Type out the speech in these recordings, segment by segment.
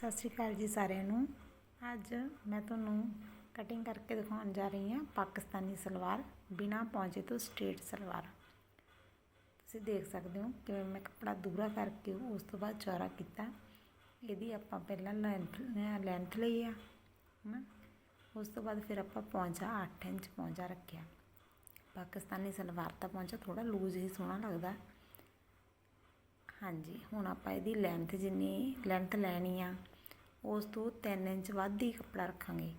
ਸਤਿ ਸ਼੍ਰੀ ਅਕਾਲ ਜੀ ਸਾਰਿਆਂ ਨੂੰ। ਅੱਜ ਮੈਂ ਤੁਹਾਨੂੰ ਕਟਿੰਗ ਕਰਕੇ ਦਿਖਾਉਣ ਜਾ ਰਹੀ ਹਾਂ ਪਾਕਿਸਤਾਨੀ ਸਲਵਾਰ, ਬਿਨਾ ਪੌਂਚੇ ਤੋਂ ਸਟ੍ਰੇਟ ਸਲਵਾਰ। ਤੁਸੀਂ ਦੇਖ ਸਕਦੇ ਹੋ ਕਿਵੇਂ ਮੈਂ ਕੱਪੜਾ ਦੂਰਾ ਕਰਕੇ ਉਸ ਤੋਂ ਬਾਅਦ ਚੌੜਾ ਕੀਤਾ। ਇਹਦੀ ਆਪਾਂ ਪਹਿਲਾਂ ਲੈਂਥ ਲੈਂਥ ਲਈ ਆ, ਹਨਾ? ਉਸ ਤੋਂ ਬਾਅਦ ਫਿਰ ਆਪਾਂ ਪੌਂਚਾ 8 ਇੰਚ ਪੌਂਚਾ ਰੱਖਿਆ। ਪਾਕਿਸਤਾਨੀ ਸਲਵਾਰ ਦਾ ਪੌਂਚਾ ਥੋੜਾ ਲੂਜ਼ ਹੀ ਸੋਹਣਾ ਲੱਗਦਾ। ਹਾਂਜੀ, ਹੁਣ ਆਪਾਂ ਇਹਦੀ ਲੈਂਥ ਜਿੰਨੀ ਲੈਂਥ ਲੈਣੀ ਆ ਉਸ ਤੋਂ 3 ਇੰਚ ਵੱਧ ਹੀ ਕੱਪੜਾ ਰੱਖਾਂਗੇ।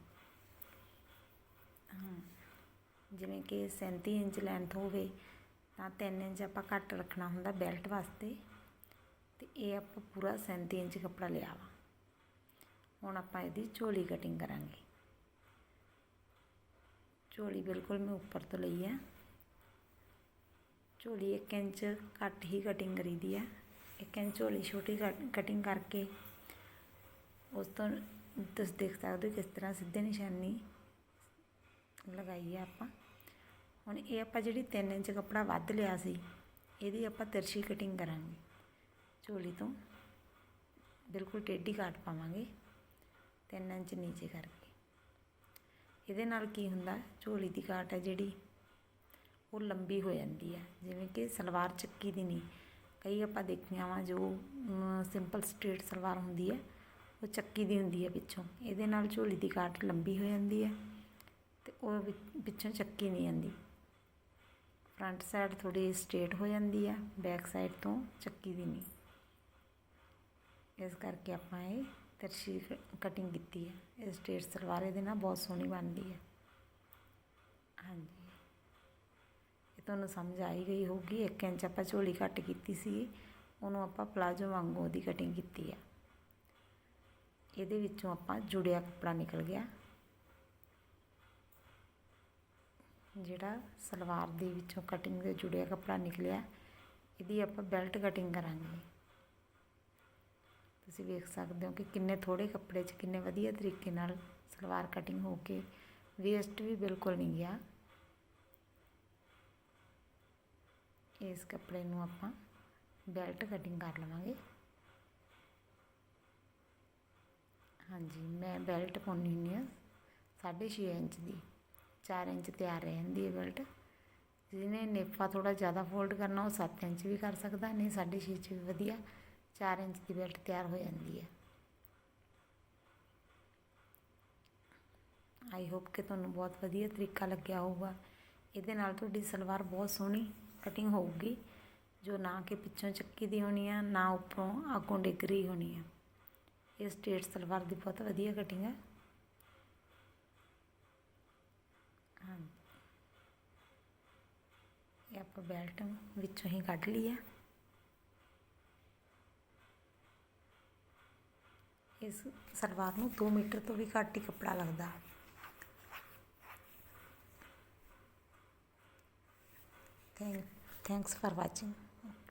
ਹਾਂ, ਜਿਵੇਂ ਕਿ 37 ਇੰਚ ਲੈਂਥ ਹੋਵੇ, ਤਾਂ 3 ਇੰਚ ਆਪਾਂ ਘੱਟ ਰੱਖਣਾ ਹੁੰਦਾ ਬੈਲਟ ਵਾਸਤੇ, ਤੇ ਇਹ ਆਪਾਂ ਪੂਰਾ 37 ਇੰਚ ਕੱਪੜਾ ਲਿਆ ਵਾ। ਹੁਣ ਆਪਾਂ ਇਹਦੀ ਝੋਲੀ ਕਟਿੰਗ ਕਰਾਂਗੇ। ਝੋਲੀ ਬਿਲਕੁਲ ਮੈਂ ਉੱਪਰ ਤੋਂ ਲਈ ਆ। ਝੋਲੀ 1 ਇੰਚ ਘੱਟ ਹੀ ਕਟਿੰਗ ਕਰੀਦੀ ਆ। 1 ਇੰਚ ਝੋਲੀ ਛੋਟੀ ਕਟਿੰਗ ਕਰਕੇ ਉਸ ਤੋਂ ਤੁਸੀਂ ਦੇਖ ਸਕਦੇ ਹੋ ਕਿਸ ਤਰ੍ਹਾਂ ਸਿੱਧੇ ਨਿਸ਼ਾਨੀ ਲਗਾਈ ਹੈ ਆਪਾਂ। ਹੁਣ ਇਹ ਆਪਾਂ ਜਿਹੜੀ 3 ਇੰਚ ਕੱਪੜਾ ਵੱਧ ਲਿਆ ਸੀ, ਇਹਦੀ ਆਪਾਂ ਤਿਰਛੀ ਕਟਿੰਗ ਕਰਾਂਗੇ। ਝੋਲੀ ਤੋਂ ਬਿਲਕੁਲ ਟੇਢੀ ਕਾਟ ਪਾਵਾਂਗੇ 3 ਇੰਚ ਨੀਚੇ ਕਰਕੇ। ਇਹਦੇ ਨਾਲ ਕੀ ਹੁੰਦਾ, ਝੋਲੀ ਦੀ ਕਾਟ ਹੈ ਜਿਹੜੀ, ਉਹ ਲੰਬੀ ਹੋ ਜਾਂਦੀ ਹੈ। ਜਿਵੇਂ ਕਿ ਸਲਵਾਰ ਚੱਕੀ ਦੀ ਨਹੀਂ, ਕਈ ਆਪਾਂ ਦੇਖੀਆਂ ਵਾ ਜੋ ਸਿੰਪਲ ਸਟ੍ਰੇਟ ਸਲਵਾਰ ਹੁੰਦੀ ਹੈ ਉਹ ਚੱਕੀ ਦੀ ਹੁੰਦੀ ਹੈ ਪਿੱਛੋਂ। ਇਹਦੇ ਨਾਲ ਝੋਲੀ ਦੀ ਕਾਟ ਲੰਬੀ ਹੋ ਜਾਂਦੀ ਹੈ ਤੇ ਉਹ ਪਿੱਛੋਂ ਚੱਕੀ ਨਹੀਂ ਜਾਂਦੀ। ਫਰੰਟ ਸਾਈਡ ਥੋੜੀ ਸਟ੍ਰੇਟ ਹੋ ਜਾਂਦੀ ਹੈ, ਬੈਕ ਸਾਈਡ ਤੋਂ ਚੱਕੀ ਦੀ ਨਹੀਂ। ਇਸ ਕਰਕੇ ਆਪਾਂ ਇਹ ਤਰਸ਼ੀ ਕਟਿੰਗ ਕੀਤੀ ਹੈ। ਇਹ ਸਟ੍ਰੇਟ ਸਲਵਾਰ ਇਹਦੇ ਨਾਲ ਬਹੁਤ ਸੋਹਣੀ ਬਣਦੀ ਹੈ। ਹਾਂਜੀ। ਇਹ ਤੁਹਾਨੂੰ ਸਮਝ ਆਈ ਗਈ ਹੋਊਗੀ। 1 ਇੰਚ ਆਪਾਂ ਝੋਲੀ ਕੱਟ ਕੀਤੀ ਸੀ। ਉਹਨੂੰ ਆਪਾਂ ਪਲਾਜੋ ਵਾਂਗੂ ਉਹਦੀ ਕਟਿੰਗ ਕੀਤੀ ਆ ਇਹਦੇ ਵਿੱਚੋਂ ਆਪਾਂ ਜੁੜਿਆ ਕੱਪੜਾ ਨਿਕਲ ਗਿਆ। ਜਿਹੜਾ ਸਲਵਾਰ ਦੇ ਵਿੱਚੋਂ ਕਟਿੰਗ ਦੇ ਜੁੜਿਆ ਕੱਪੜਾ ਨਿਕਲਿਆ, ਇਹਦੀ ਆਪਾਂ ਬੈਲਟ ਕਟਿੰਗ ਕਰਾਂਗੇ। ਤੁਸੀਂ ਵੇਖ ਸਕਦੇ ਹੋ ਕਿ ਕਿੰਨੇ ਥੋੜੇ ਕੱਪੜੇ 'ਚ ਕਿੰਨੇ ਵਧੀਆ ਤਰੀਕੇ ਨਾਲ ਸਲਵਾਰ ਕਟਿੰਗ ਹੋ ਕੇ ਵੇਸਟ ਵੀ ਬਿਲਕੁਲ ਨਹੀਂ ਗਿਆ। ਇਸ ਕੱਪੜੇ ਨੂੰ ਆਪਾਂ ਬੈਲਟ ਕਟਿੰਗ ਕਰ ਲਵਾਂਗੇ। ਹਾਂਜੀ, ਮੈਂ ਬੈਲਟ ਪਾਉਂਦੀ ਹੁੰਦੀ ਹਾਂ, ਸਾਢੇ ਛੇ ਇੰਚ ਦੀ, ਚਾਰ ਇੰਚ ਤਿਆਰ ਰਹਿੰਦੀ ਹੈ ਬੈਲਟ ਜਿਹਨੇ ਨੇਫਾ ਥੋੜ੍ਹਾ ਜ਼ਿਆਦਾ ਫੋਲਡ ਕਰਨਾ, ਉਹ ਸੱਤ ਇੰਚ ਵੀ ਕਰ ਸਕਦਾ, ਨਹੀਂ 6.5 ਇੰਚ ਵੀ ਵਧੀਆ, ਚਾਰ ਇੰਚ ਦੀ ਬੈਲਟ ਤਿਆਰ ਹੋ ਜਾਂਦੀ ਹੈ। ਆਈ ਹੋਪ ਕਿ ਤੁਹਾਨੂੰ ਬਹੁਤ ਵਧੀਆ ਤਰੀਕਾ ਲੱਗਿਆ ਹੋਊਗਾ। ਇਹਦੇ ਨਾਲ ਤੁਹਾਡੀ ਸਲਵਾਰ ਬਹੁਤ ਸੋਹਣੀ ਕਟਿੰਗ ਹੋਊਗੀ, ਜੋ ਨਾ ਕਿ ਪਿੱਛੋਂ ਚੱਕੀ ਦੀ ਹੋਣੀ ਆ, ਨਾ ਉੱਪਰੋਂ ਅੱਗੋਂ ਡਿੱਗ ਰਹੀ ਹੋਣੀ ਆ। ਇਹ ਸਟੇਟ ਸਲਵਾਰ ਦੀ ਬਹੁਤ ਵਧੀਆ ਕਟਿੰਗ ਹੈ ਹਾਂ ਇਹ ਆਪਾਂ ਬੈਲਟ ਵਿੱਚੋਂ ਹੀ ਕੱਢ ਲਈ ਆ ਇਸ ਸਲਵਾਰ ਨੂੰ 2 ਮੀਟਰ ਤੋਂ ਵੀ ਘੱਟ ਹੀ ਕੱਪੜਾ ਲੱਗਦਾ Thank, thanks for watching.